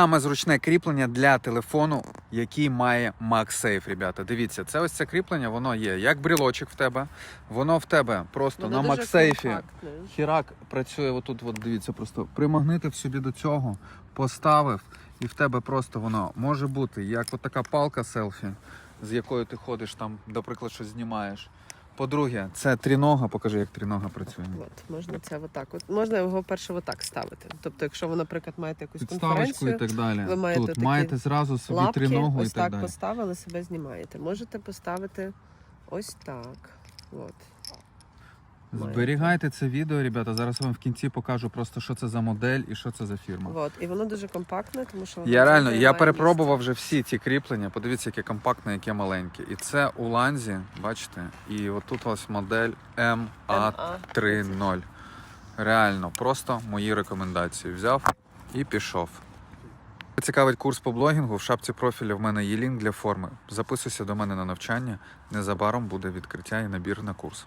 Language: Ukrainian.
Саме зручне кріплення для телефону, який має MagSafe, ребята. Дивіться, це ось це кріплення, воно є як брілочок в тебе, воно в тебе просто Воно на MagSafe. Хірак працює отут, от дивіться, просто примагнитив собі до цього, поставив, і в тебе просто воно може бути як от така палка селфі, з якою ти ходиш там, наприклад, щось знімаєш. По-друге, це трінога, покажи, як трінога працює. От, можна це отак. От можна його перше отак ставити. Тобто, якщо ви, наприклад, маєте якусь Підставочку і так далі. ви маєте Тут такі маєте зразу собі лапки, тріногу і так так далі. поставили, себе знімаєте. Можете поставити ось так. От. Зберігайте це відео, ребята. Зараз вам в кінці покажу просто, що це за модель і що це за фірма. От. І воно дуже компактне, тому що воно Я реально, я місце. перепробував вже всі ці кріплення. Подивіться, яке компактне, яке маленьке. І це у ланзі, бачите? І отут ось модель MA30. Реально, просто мої рекомендації. Взяв і пішов. Цікавить курс по блогінгу. В шапці профіля в мене є лінк для форми. Записуйся до мене на навчання. Незабаром буде відкриття і набір на курс.